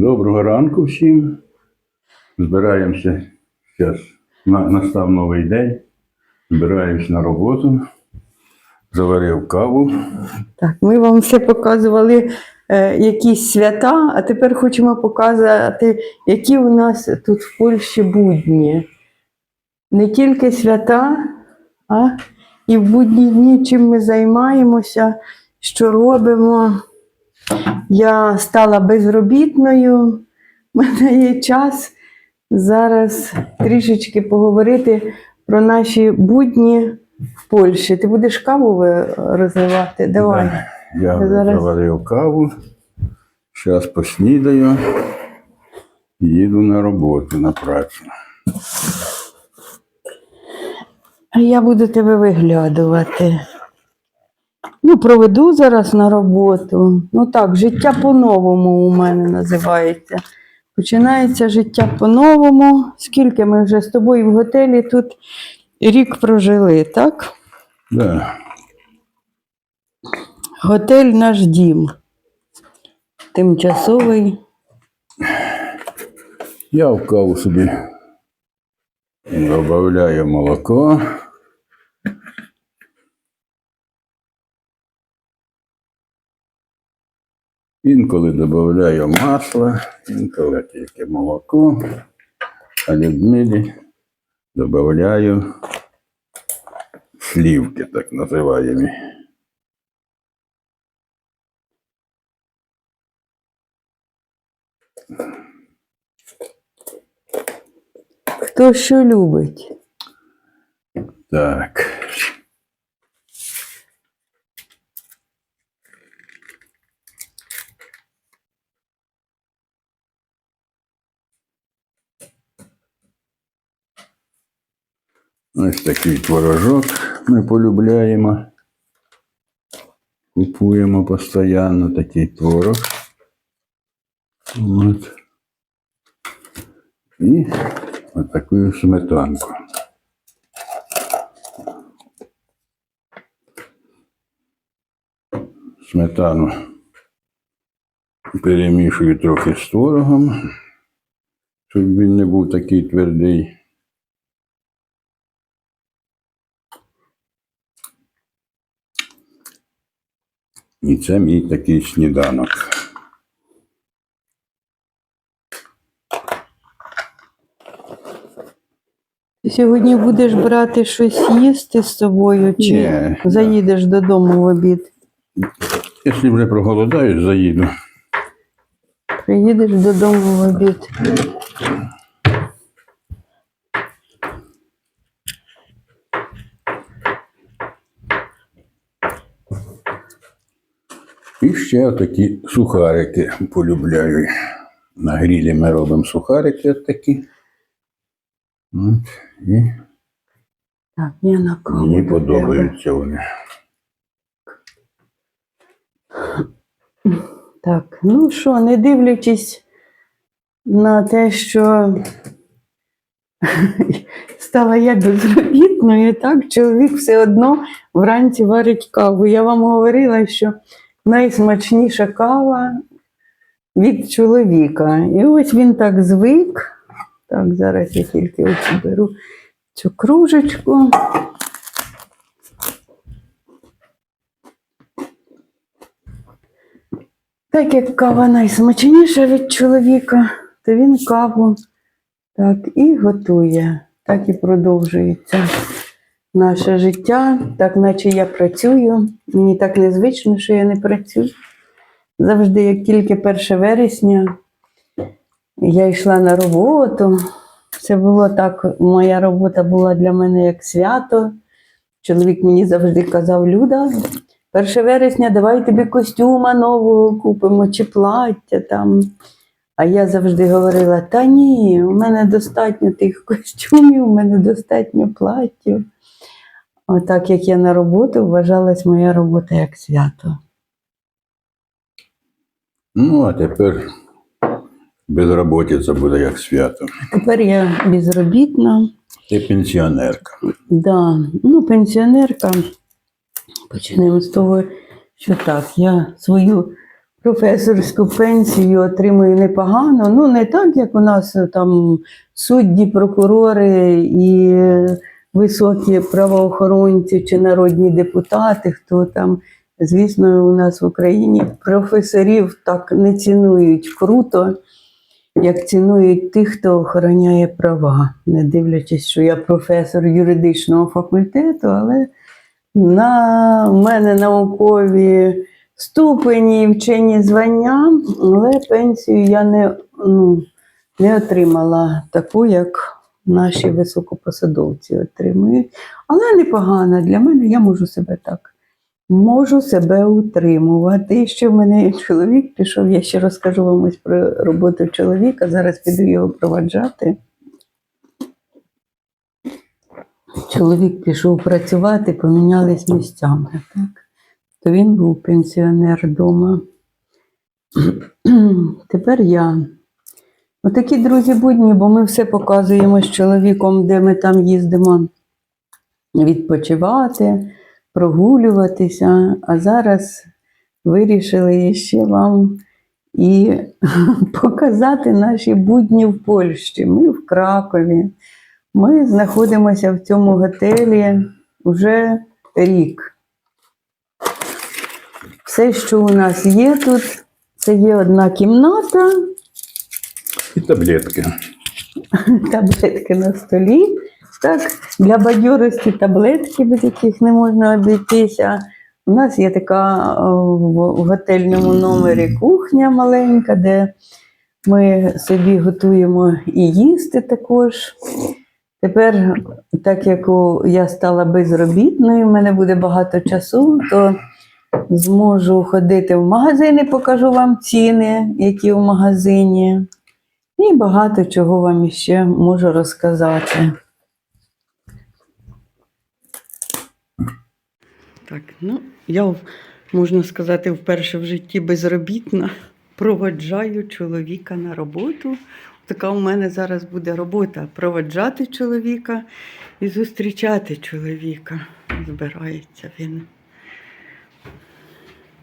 Доброго ранку всім. Збираємося. Зараз настав новий день. Збираємось на роботу. Заварив каву. Так, ми вам все показували е, якісь свята, а тепер хочемо показати, які у нас тут в Польщі будні. Не тільки свята, а і в будні дні, чим ми займаємося, що робимо. Я стала безробітною, в мене є час зараз трішечки поговорити про наші будні в Польщі. Ти будеш каву ви- розливати? Давай. Да, Я Зараз. заварив каву. Зараз поснідаю. і Їду на роботу, на працю. А я буду тебе виглядувати. Ну, проведу зараз на роботу. Ну так, життя по-новому у мене називається. Починається життя по-новому. Скільки ми вже з тобою в готелі тут рік прожили, так? Да. Готель наш дім. Тимчасовий. Я в каву собі додаю молоко. Інколи додаю масло, інколи тільки молоко, а Людмилі додаю слівки, так називаємо. Хто що любить? Так. Ось такий творожок ми полюбляємо. Купуємо постійно такий творог. От. І ось таку сметанку. Сметану перемішую трохи з творогом, щоб він не був такий твердий. І це мій такий сніданок. Ти сьогодні будеш брати щось їсти з собою, чи Ні. заїдеш додому в обід? Якщо вже проголодаюсь, заїду. Приїдеш додому в обід. І ще такі сухарики полюбляю. На грілі ми робимо сухарики такі. От, і Так, я на каву. мені подобаються вони. Так, ну що, не дивлячись на те, що стала я безробітною, так, чоловік все одно вранці варить каву. Я вам говорила, що найсмачніша кава від чоловіка. І ось він так звик. Так, зараз я тільки ось беру цю кружечку. Так як кава найсмачніша від чоловіка, то він каву так і готує. Так і продовжується наше життя, так наче я працюю. Мені так незвично, що я не працюю. Завжди, як тільки 1 вересня, я йшла на роботу. Це було так, моя робота була для мене як свято. Чоловік мені завжди казав: Люда, 1 вересня давай тобі костюма нового купимо чи плаття там. А я завжди говорила: та ні, у мене достатньо тих костюмів, у мене достатньо платтів. Отак як я на роботу, вважалась моя робота як свято. Ну, а тепер безробітця буде як свято. Тепер я безробітна. Ти пенсіонерка. Да, ну, пенсіонерка. Почнемо з того, що так, я свою професорську пенсію отримую непогано. Ну, не так, як у нас там судді, прокурори і високі правоохоронці чи народні депутати, хто там. Звісно, у нас в Україні професорів так не цінують круто, як цінують тих, хто охороняє права, не дивлячись, що я професор юридичного факультету, але на мене наукові ступені і вчені звання, але пенсію я не, ну, не отримала таку, як наші високопосадовці отримують. Але непогано для мене, я можу себе так. Можу себе утримувати. І ще в мене чоловік пішов, я ще розкажу вам ось про роботу чоловіка. Зараз піду його проваджати. Чоловік пішов працювати, помінялись місцями. Так? То він був пенсіонер вдома. Тепер я. Отакі друзі будні, бо ми все показуємо з чоловіком, де ми там їздимо відпочивати, прогулюватися. А зараз вирішили ще вам і показати наші будні в Польщі. Ми в Кракові. Ми знаходимося в цьому готелі вже рік. Все, що у нас є тут, це є одна кімната, І таблетки. таблетки на столі. Так, для бадьорості таблетки, без яких не можна обійтися. У нас є така о, в готельному номері кухня маленька, де ми собі готуємо і їсти також. Тепер, так як я стала безробітною, в мене буде багато часу, то зможу ходити в магазини, покажу вам ціни, які в магазині. І багато чого вам ще можу розказати. Так, ну, я, можна сказати, вперше в житті безробітна. Проводжаю чоловіка на роботу. Така у мене зараз буде робота проводжати чоловіка і зустрічати чоловіка. Збирається він.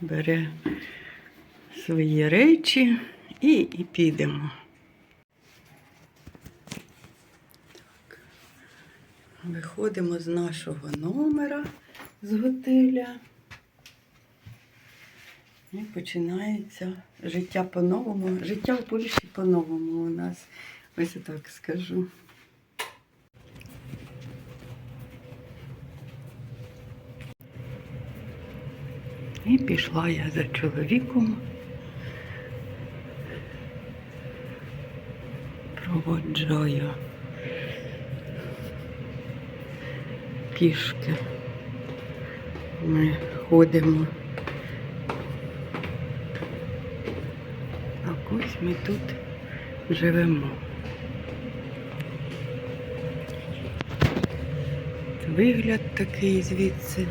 Бере свої речі і, і підемо. Виходимо з нашого номера з готеля. І починається життя по-новому. Життя в Польщі по-новому у нас. Ось я так скажу. І пішла я за чоловіком. Проводжаю пішки. Ми ходимо. А ось ми тут живемо. Вигляд такий звідси.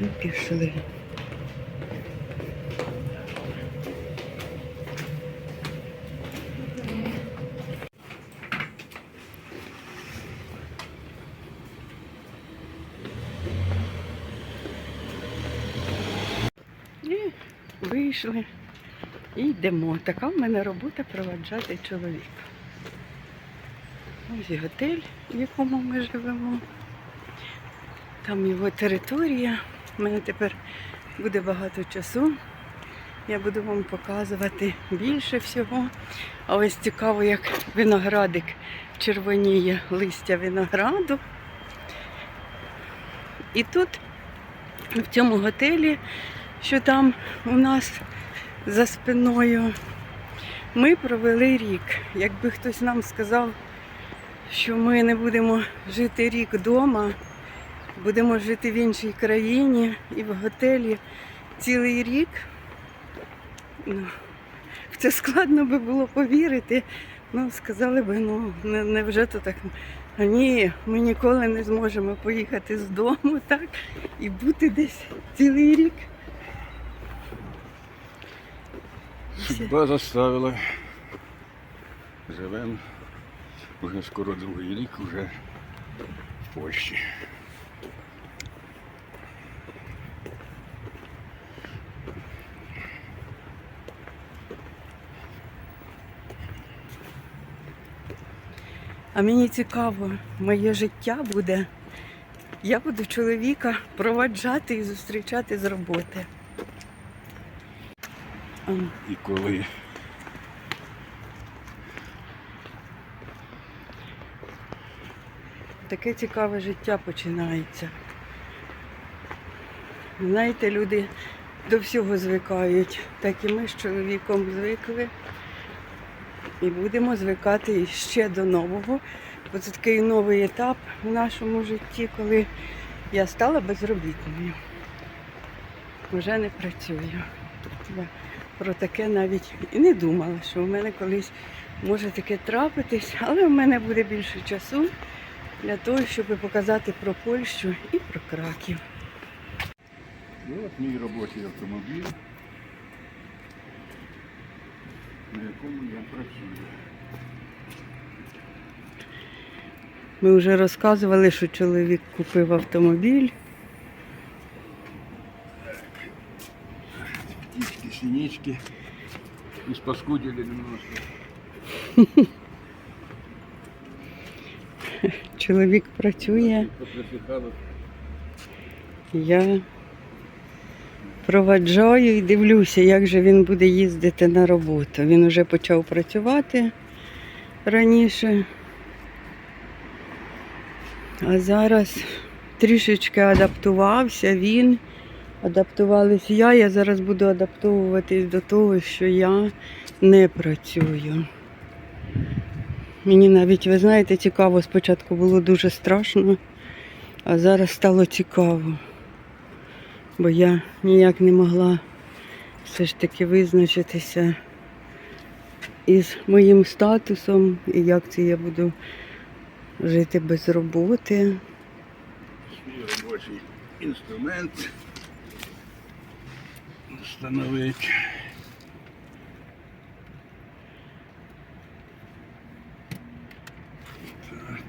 І пішли. І вийшли. І йдемо. Така в мене робота проваджати чоловіка. Ось готель, в якому ми живемо. Там його територія. У мене тепер буде багато часу. Я буду вам показувати більше всього. А ось цікаво, як виноградик червоніє листя винограду. І тут, в цьому готелі, що там у нас за спиною, ми провели рік. Якби хтось нам сказав, що ми не будемо жити рік вдома, будемо жити в іншій країні і в готелі цілий рік. Ну, в це складно би було повірити. Ну, сказали би, ну не, невже то так. Ні, ми ніколи не зможемо поїхати з дому, так, і бути десь цілий рік. Судьба заставила. Живемо Уже скоро другий рік вже в Польщі. А мені цікаво, моє життя буде. Я буду чоловіка проваджати і зустрічати з роботи. І коли Таке цікаве життя починається. Знаєте, люди до всього звикають, так і ми з чоловіком звикли. І будемо звикати ще до нового. Бо це такий новий етап в нашому житті, коли я стала безробітною. Вже не працюю. Про таке навіть і не думала, що в мене колись може таке трапитись, але в мене буде більше часу для того, щоб показати про Польщу і про Краків. Ну, от мій робочий автомобіль, на якому я працюю. Ми вже розказували, що чоловік купив автомобіль. Синички. Испаскудили немножко. Чоловік працює. Я проваджаю і дивлюся, як же він буде їздити на роботу. Він вже почав працювати раніше. А зараз трішечки адаптувався він, адаптувалась я. Я зараз буду адаптовуватись до того, що я не працюю. Мені навіть, ви знаєте, цікаво, спочатку було дуже страшно, а зараз стало цікаво бо я ніяк не могла все ж таки визначитися із моїм статусом і як це я буду жити без роботи. Свій робочий інструмент встановити. Так.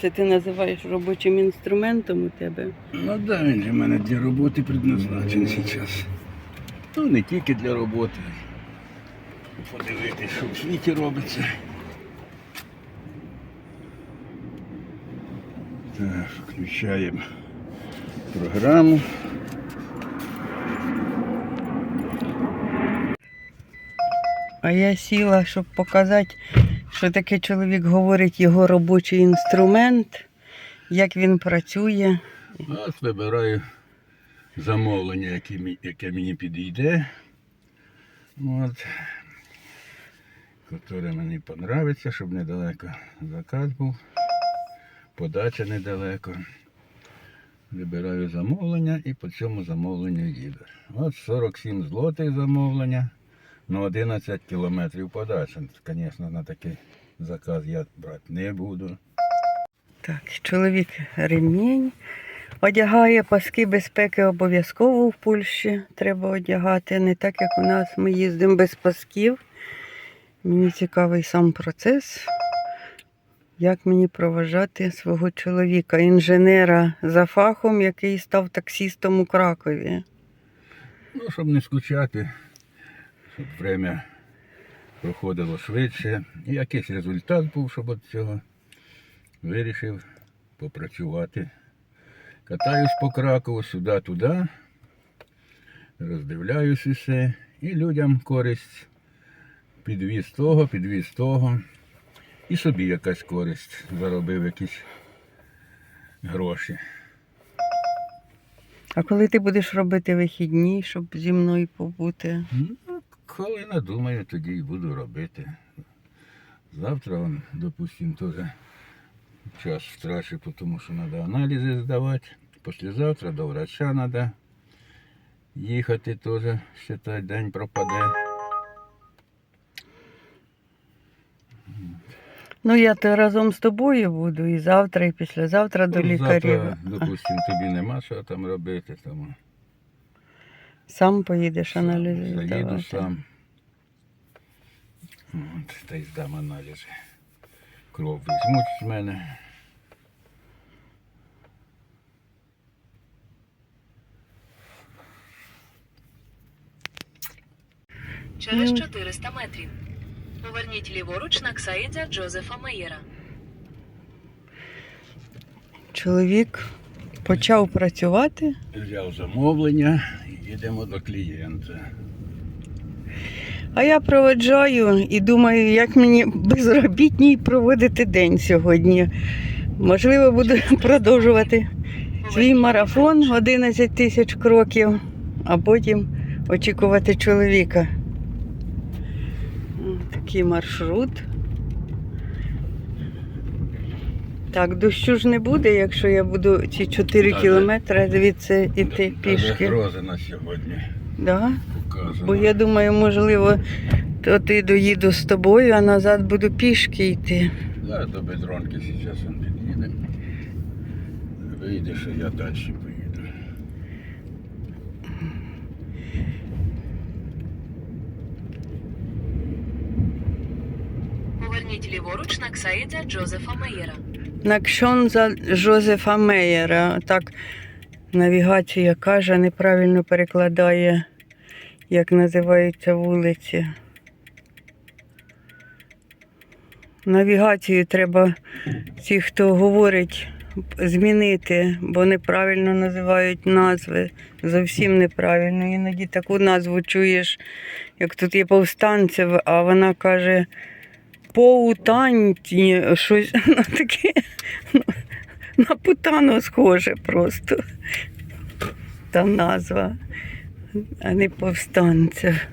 Це ти називаєш робочим інструментом у тебе? Ну да, він же в мене для роботи предназначений зараз. Ну, не тільки для роботи. Подивитись, що в світі робиться. Так, включаємо програму. А я сіла, щоб показати, що таке чоловік говорить його робочий інструмент, як він працює. От вибираю замовлення, яке, мені підійде. От. Котре мені подобається, щоб недалеко заказ був. Подача недалеко. Вибираю замовлення і по цьому замовленню їду. От 47 злотих замовлення на 11 кілометрів подача. Звісно, на такий заказ я брати не буду. Так, чоловік ремінь одягає паски безпеки обов'язково в Польщі треба одягати. Не так, як у нас ми їздимо без пасків. Мені цікавий сам процес, як мені проважати свого чоловіка, інженера за фахом, який став таксістом у Кракові. Ну, щоб не скучати, щоб время проходило швидше. І якийсь результат був, щоб від цього вирішив попрацювати. Катаюсь по Кракову сюди-туди, роздивляюсь усе. І людям користь. Підвіз того, підвіз того. І собі якась користь. Заробив якісь гроші. А коли ти будеш робити вихідні, щоб зі мною побути? Коли надумаю, тоді і буду робити. Завтра, он, допустим, теж час втрачу, тому що треба аналізи здавати. Післязавтра до врача треба їхати теж, считай, день пропаде. Ну, я то разом з тобою буду і завтра, і післязавтра до Ну, лікарів. Завтра, допустим, тобі нема що там робити, тому Сам поїдеш сам аналізи заїду сам. От, та й здам аналізи. Кров візьмуть з мене. Через Ну. 400 метрів. Поверніть ліворуч на Ксаїдзя Джозефа Меєра. чоловік почав працювати. Взяв замовлення, їдемо до клієнта. А я проведжаю і думаю, як мені безробітній проводити день сьогодні. Можливо, буду продовжувати свій марафон 11 тисяч кроків, а потім очікувати чоловіка. Такий маршрут. Так, дощу ж не буде, якщо я буду ці 4 Та, кілометри звідси йти пішки. грози на сьогодні Да? показано. Бо я думаю, можливо, то ти доїду з тобою, а назад буду пішки йти. Зараз до Бедронки зараз он під'їдемо. Вийде, що я далі поїду. Поверніть ліворуч на Ксаїдза Джозефа Меєра. На Кшонза Жозефа Меєра. Так навігація каже, неправильно перекладає, як називаються вулиці. Навігацію треба ті, хто говорить, змінити, бо неправильно називають назви. Зовсім неправильно. Іноді таку назву чуєш, як тут є повстанців, а вона каже поутанті, щось ну, таке ну, на путану схоже просто. Та назва, а не повстанців.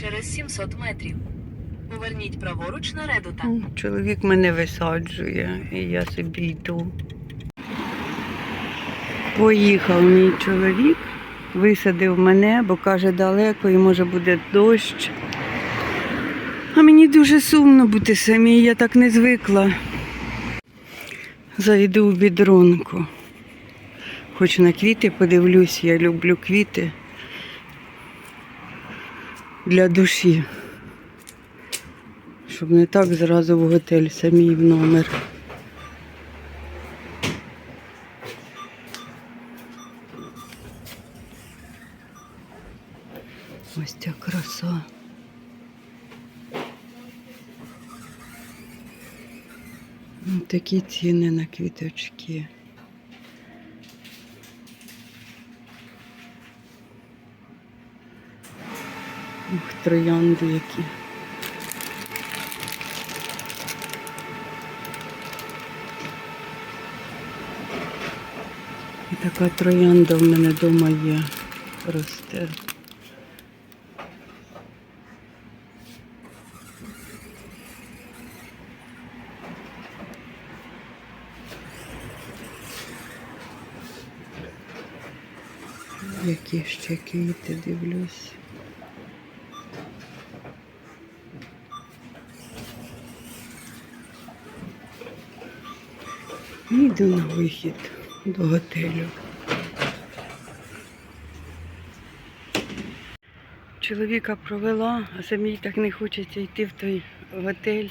Через 700 метрів. Поверніть праворуч на Редута. Ну, Чоловік мене висаджує, і я собі йду. Поїхав мій чоловік, висадив мене, бо каже далеко і може буде дощ. А мені дуже сумно бути самій, я так не звикла. Зайду в бідронку. Хоч на квіти подивлюсь, я люблю квіти для душі. Щоб не так зразу в готель, самій в номер. Ось ця краса. Такі ціни на квіточки. Ух, троянди які. І така троянда в мене вдома є. Росте. Які ще квіти дивлюсь. Йду на вихід до готелю. Чоловіка провела, а самій так не хочеться йти в той готель,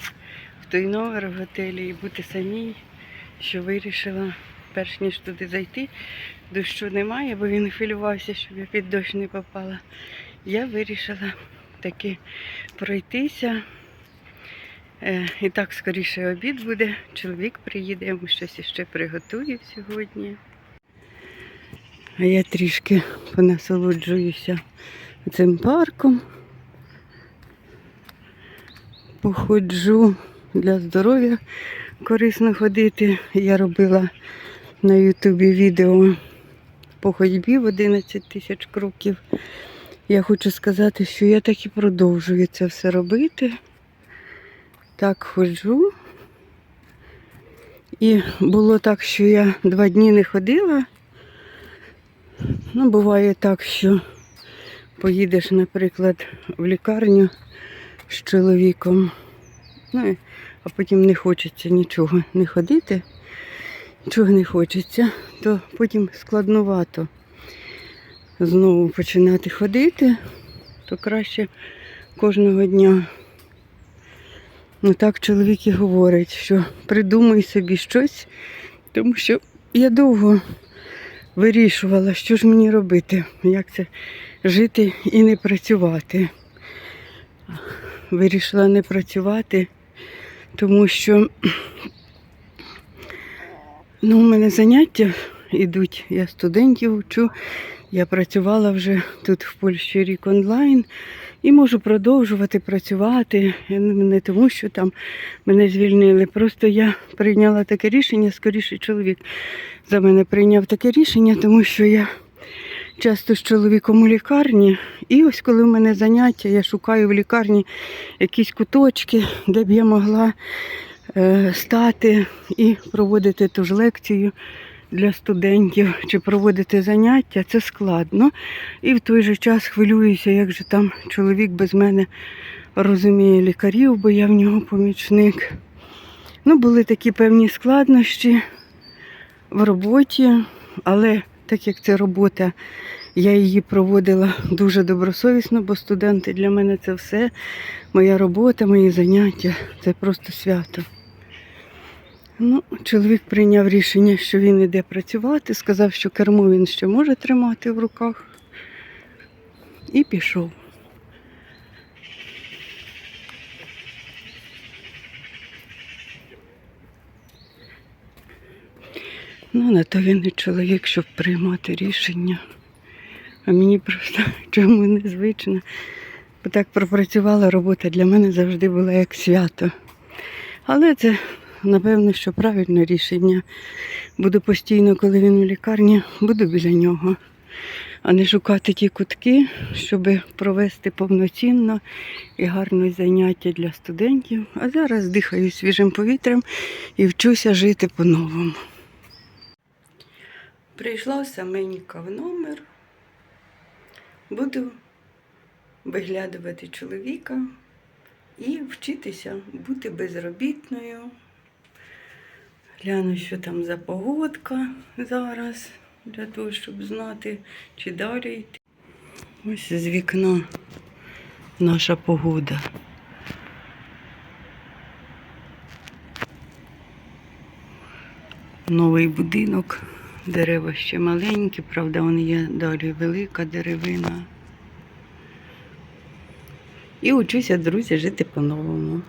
в той номер в готелі і бути самій, що вирішила, перш ніж туди зайти, дощу немає, бо він хвилювався, щоб я під дощ не попала. Я вирішила таки пройтися. Е, І так скоріше обід буде. Чоловік приїде, йому щось іще приготує сьогодні. А я трішки понасолоджуюся цим парком. Походжу для здоров'я корисно ходити. Я робила на Ютубі відео по ходьбі в 11 тисяч кроків. Я хочу сказати, що я так і продовжую це все робити. Так ходжу. І було так, що я два дні не ходила. Ну, буває так, що поїдеш, наприклад, в лікарню з чоловіком. Ну, а потім не хочеться нічого не ходити, нічого не хочеться, то потім складнувато знову починати ходити, то краще кожного дня. Ну так чоловік і говорить, що придумай собі щось, тому що я довго вирішувала, що ж мені робити, як це жити і не працювати. Вирішила не працювати, тому що Ну, у мене заняття йдуть. Я студентів вчу. Я працювала вже тут в Польщі рік онлайн і можу продовжувати працювати. Не тому, що там мене звільнили. Просто я прийняла таке рішення, скоріше чоловік за мене прийняв таке рішення, тому що я часто з чоловіком у лікарні. І ось коли в мене заняття, я шукаю в лікарні якісь куточки, де б я могла стати і проводити ту ж лекцію для студентів чи проводити заняття, це складно. І в той же час хвилююся, як же там чоловік без мене розуміє лікарів, бо я в нього помічник. Ну, були такі певні складнощі в роботі, але так як це робота, я її проводила дуже добросовісно, бо студенти для мене це все. Моя робота, мої заняття це просто свято. Ну, чоловік прийняв рішення, що він іде працювати, сказав, що кермо він ще може тримати в руках. І пішов. Ну, на то він і чоловік, щоб приймати рішення. А мені просто чому незвично. Бо так пропрацювала робота для мене завжди була як свято. Але це, напевно, що правильне рішення. Буду постійно, коли він у лікарні, буду біля нього, а не шукати ті кутки, щоб провести повноцінно і гарне заняття для студентів. А зараз дихаю свіжим повітрям і вчуся жити по-новому. Прийшла саменька в номер. Буду виглядувати чоловіка і вчитися бути безробітною. Гляну, що там за погодка зараз, для того, щоб знати, чи далі йти. Ось з вікна наша погода. Новий будинок, дерева ще маленькі, правда, вон є далі велика деревина. І учуся, друзі, жити по-новому.